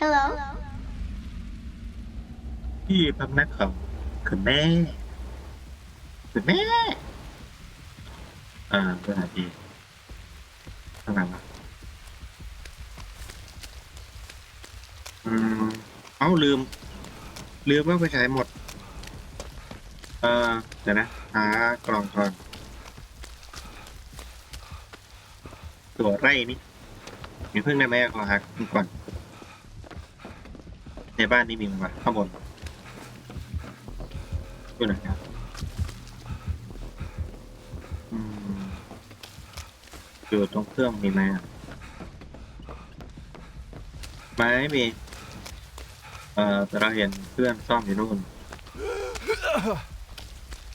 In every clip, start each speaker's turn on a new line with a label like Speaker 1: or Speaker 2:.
Speaker 1: Hello.
Speaker 2: ที่พำนักของคุณแม่คุณแม่อ่าสวัสดีข้างหลังอะอืมเอ้าลืม ลืมว่าไปใช้หมด เออเดี๋ยวนะหากล่องก่อนตัวไร่นี่มีเพิ่งได้ไหมขอหาก่อน ในบ้านนี่มีมั้ยวะข้างบนอยู่ไหนครับอืมอยู่ตรงเครื่องมีไหมอะไม่มีเอ่อแต่เราเห็นเพื่อนซ่อมอยู่นู่น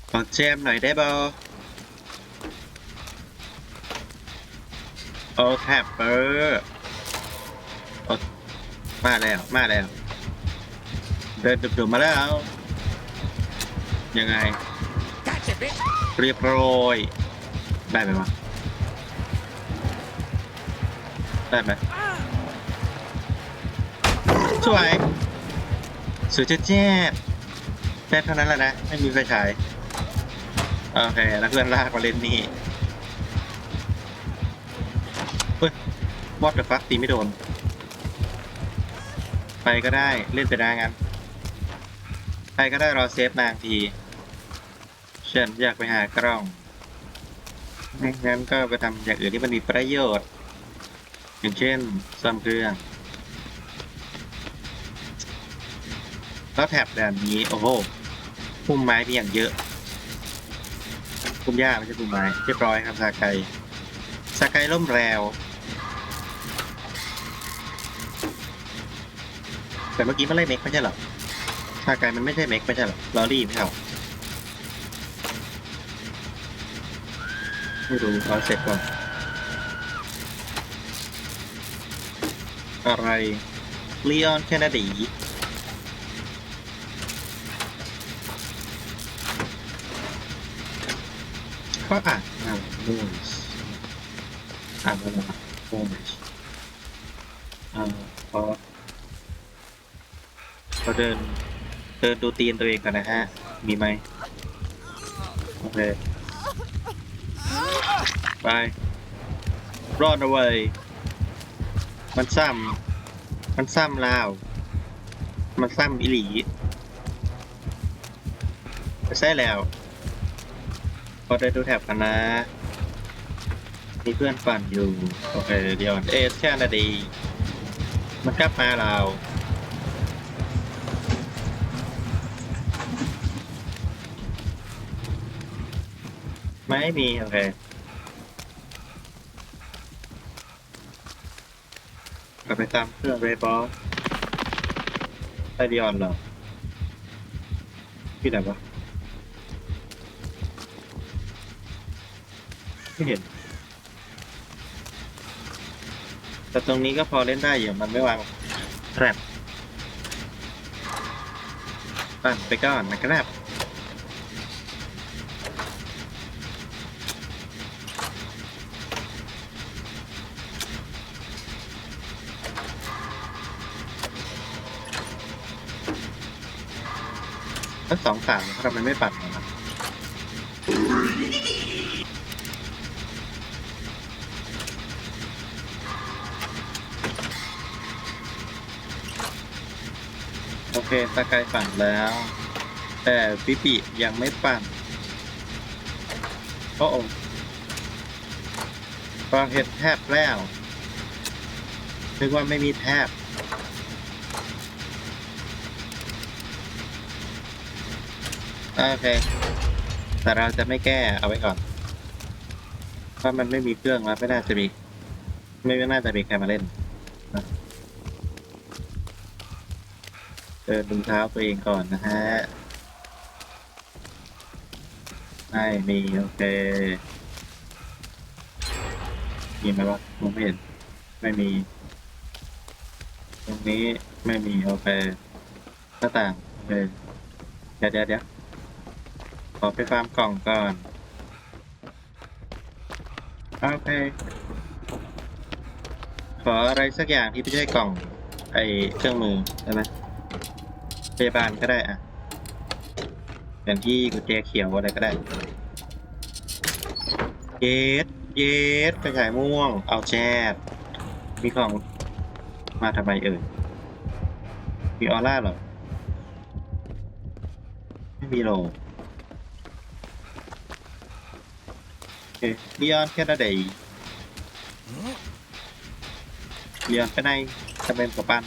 Speaker 2: ขอแจมหน่อยได้บ่โอ้แทบเปอร์โอ้มาแล้ว มาแล้ว เดินดุ่มๆมาแล้ว ยังไง เรียบร้อย ได้ไหมวะได้ไหมสวยสวยเจ๊แจ๊บแค่เท่านั้นแหละนะ ไม่มีไฟฉายโอเคแล้วเพื่อนลากมาเล่นนี่เฮ้ยวอตเดอะฟักตีไม่โดน ไปก็ได้เล่นไปได้งั้น ไปก็ได้รอเซฟนางที ฉันอยากไปหากล้องไม่งั้นก็ไปทำอย่างอื่นที่มันมีประโยชน์ อย่างเช่นซ่อมเครื่องแล้วแถบแบบนี้ โอ้โหพุ่มไม้มีอย่างเยอะพุ่มหญ้าไม่ใช่พุ่มไม้เรียบร้อยครับสาไกสาไกล่มแรว แต่เมื่อกี้มันไล่เมกไม่ใช่หรอ สาไกลมันไม่ใช่เม็กไม่ใช่หรอลอรี่ไม่ใช่เหรอไม่รู้เอาเสร็จก่อน อะไรลีออนแคนาดีก็อ่านอ่านมูสอ่านอะไรมูสอ่าพอพอเดิน เดินดูตีนตัวเองก่อนนะฮะ มีไหมโอเคไป run away มันซ้ำมันซ้ำลาว มันซ้ำอิหลีไม่ใช่แล้วพอได้ดูแถบกันนะมีเพื่อนปั่นอยู่ โอเคเดี๋ยวเอสแค่นาดี มันกลับมาเรา ไม่มี โอเค กลับไปตามเครื่องเรย์บอสไอเดียอนเหรอที่ไหนวะไม่เห็น แต่ตรงนี้ก็พอเล่นได้อยู่ มันไม่วางแทรปปั่นไปก่อนนะครับั้งสองฝั่งทำไมไม่ปั่นนะครับโอเคตะไคร้ปั่นแล้ว แต่ปิปิยังไม่ปั่นโอ้โอพอเห็นแทบแล้วนึกว่าไม่มีแทบ โอเค แต่เราจะไม่แก้เอาไว้ก่อน เพราะมันไม่มีเครื่องแล้วไม่น่าจะมี ไม่น่าจะมีใครมาเล่นเดินดูเท้าตัวเองก่อนนะฮะ ไม่มี โอเค มีไหมวะมองไม่เห็น ไม่มี ตรงนี้ไม่มี โอเคหน้าต่าง โอเค เดี๋ยวเดี๋ยวเดี๋ยว อไปฟาร์มกล่องก่อนโอเคขออะไรสักอย่างที่ไม่ใช่กล่อง ไอเครื่องมือใช่ไหมพยาบาลก็ได้อะอย่างที่กุญแจเขียวอะไรก็ได้ เยสเยสไปฉายม่วง เอาแจดมีของมาทำไมเอ่ย มีออร่าเหรอ ไม่มีโล เคเลียนแค่นั้นเองเลียนไปไหนจะเป็นกับปัน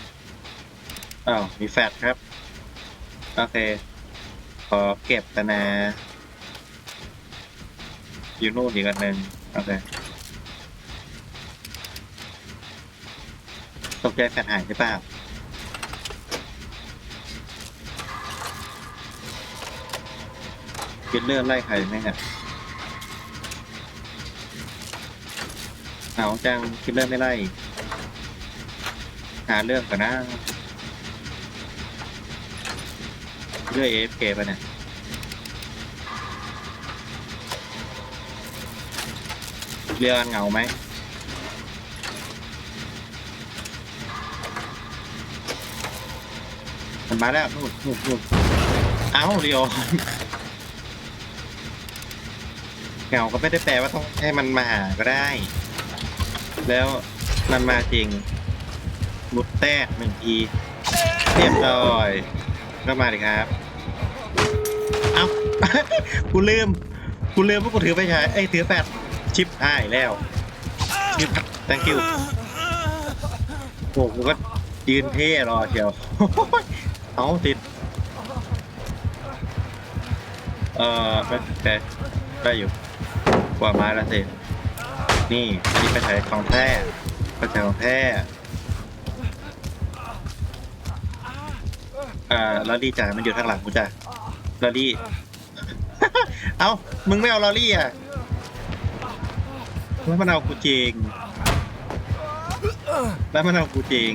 Speaker 2: อ้าวมีแฟดครับ โอเค ขอเก็บแต่นะอยู่นู่นอีกอันหนึ่งโอเคตกใจแฟนหายใช่ป่าคิดเรื่องไล่ใครไหมฮะ เอาจังคิดเรื่องไม่ไล่หาเรื่องก่อนนะเรื่อย AFK ไปเนี่ยเรียนเหงาไหมมันมาแล้วนู่นนู่นนู่นเอ้าเรียวเหงาก็ไม่ได้แปลว่าต้องให้มันมาหาก็ได้ แล้วมันมาจริงมุดแตกหนึ่งทีเรียบร้อยก็มาดิครับ เอ้า กูลืม กูลืมว่ากูถือไปใช้ไอ้ถือแปดชิปหายแล้วชิป thank you โอ้กูก็ยืนเท่รอเชียว เอาติด เอ่อไม่แต่ได้อยู่กว่าไม้ละสิ นี่อันนี้ไปใช้ของแท้ไปใช้ของแท้เอ่อลอรี่จ่ามันอยู่ข้างหลังกูจ้ะลอรี่ เอ้า มึงไม่เอาลอรี่อะแล้วมันเอากูจริงแล้วมันเอากูจริง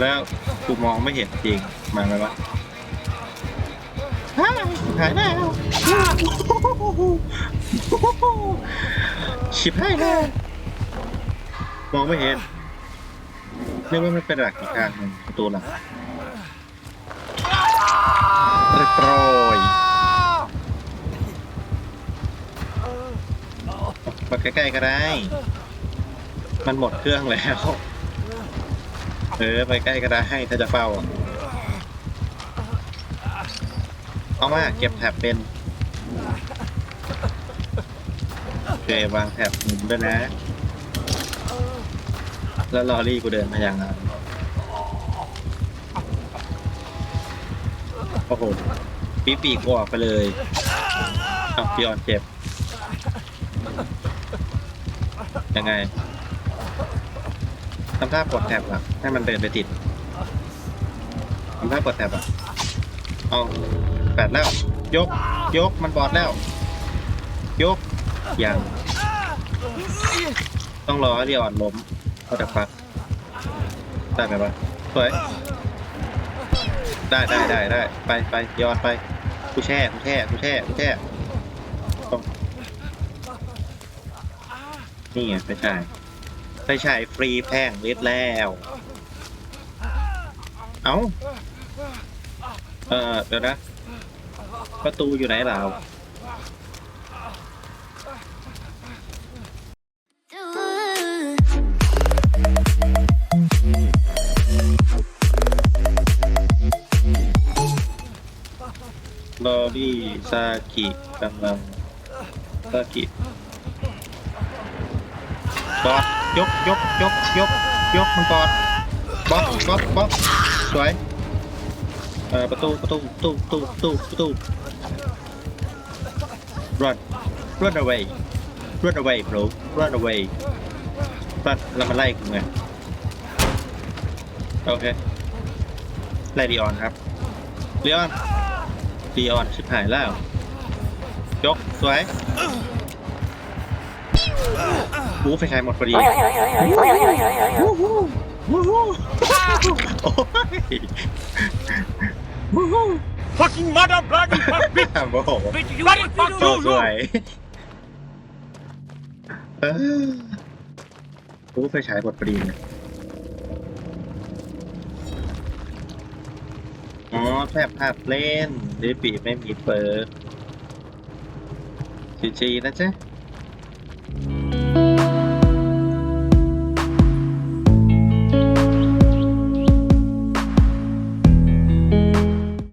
Speaker 2: แล้วกูมองไม่เห็นจริง มาไหมวะหายแล้ว ชิบหายแล้วมองไม่เห็นเรียกว่ามันเป็นหลักอีกทางหนึ่งประตูหลักเรียบร้อยมาใกล้ๆก็ได้ มันหมดเครื่องแล้ว เออ ไปใกล้ก็ได้ถ้าจะเฝ้าเอามาเก็บแถบเป็น เควางแถบมุมด้วยนะ แล้วลอรี่กูเดินมาอย่างนั้นโอ้โหปีปีกกูออกไปเลยเอาพี่ออนเจ็บ ยังไงทำท่ากดแท็บอะให้มันเดินไปติดทำท่ากดแท็บอะเอาแปดแล้ว ยก ยก มันบอดแล้ว ยก ยังต้องรอให้เรียอ่อนล้มก็จะพักได้ไหมวะสวยได้ได้ได้ได้ไปไปย้อนไปกูแช่กูแช่กูแช่กูแช่นี่ไงไปฉายไปฉายฟรีแพงลิตรแล้ว เอ้า เออเดี๋ยวนะ ประตูอยู่ไหนเรา ลอรี่ซากิกำลังซากิบอสยกยกยกยกยกมันบอสบอสบอสบอสสวยเอ่อประตูประตูประตูประตูประตูประตู run run away run away bro run away run แล้วมันไล่กูไงโอเคไล่ดีออนครับเลีออน ดีออนชิบหายแล้วยกสวยบูไฟฉายหมดพอดีวู้ฮู้วู้ฮู้โอ้ยวู้ฮู้
Speaker 1: Fucking mother bloody fuck bitch!
Speaker 2: โอ้โห
Speaker 1: Bitch, you bloody fuck
Speaker 2: โอ้
Speaker 1: you!
Speaker 2: สวยเออรู้ไฟฉายบทพอดีเลยอ๋อแทบภาพเล่น ดิปีไม่มีเปิดจีจีนะจ๊ะ